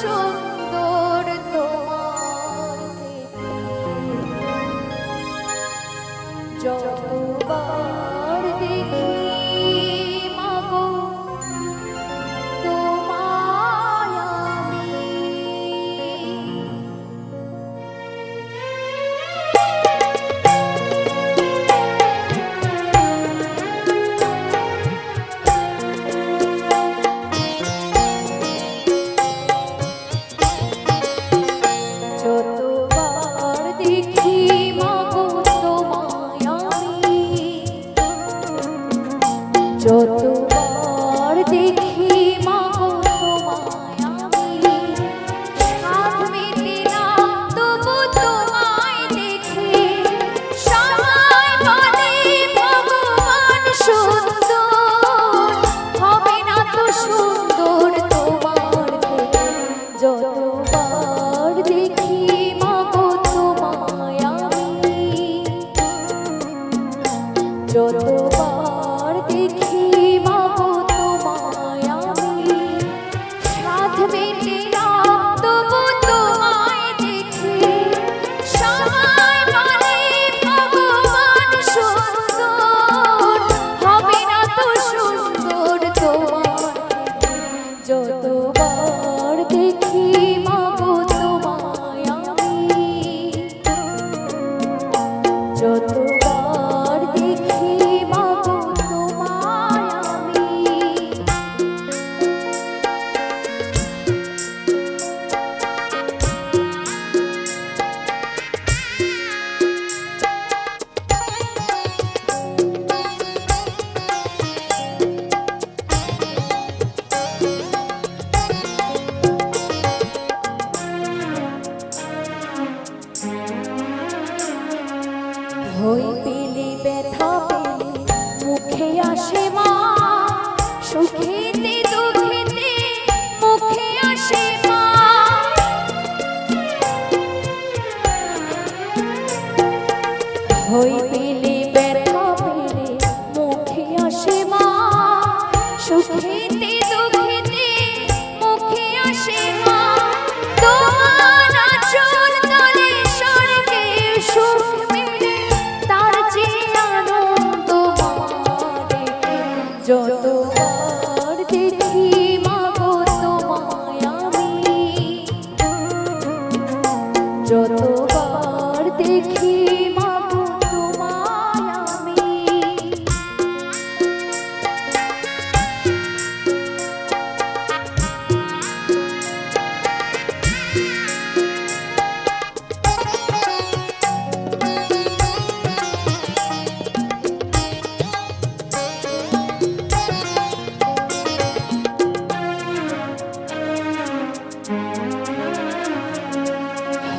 说。আর দেখি পেলে ব্যথা পেলে মুখে আসে মা সুখে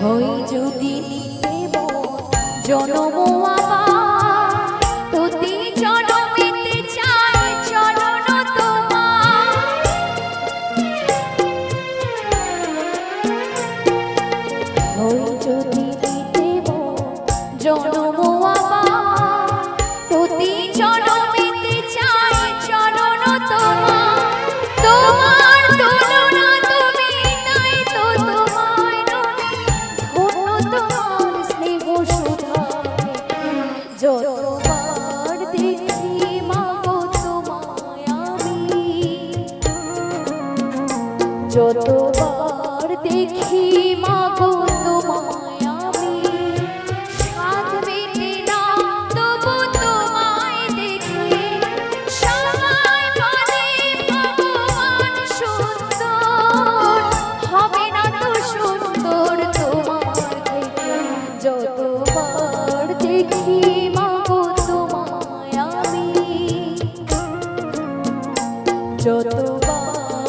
হই যদি জনম যতবার দেখি মাগো তোমায় আমি সাধ মেটে না তবু তোমায় দেখি। সময় পরে ভগবান সুন্দর, হবে না তো সুন্দর তোমার থেকে যতবার দেখি মাগো তোমায় আমি, যতবার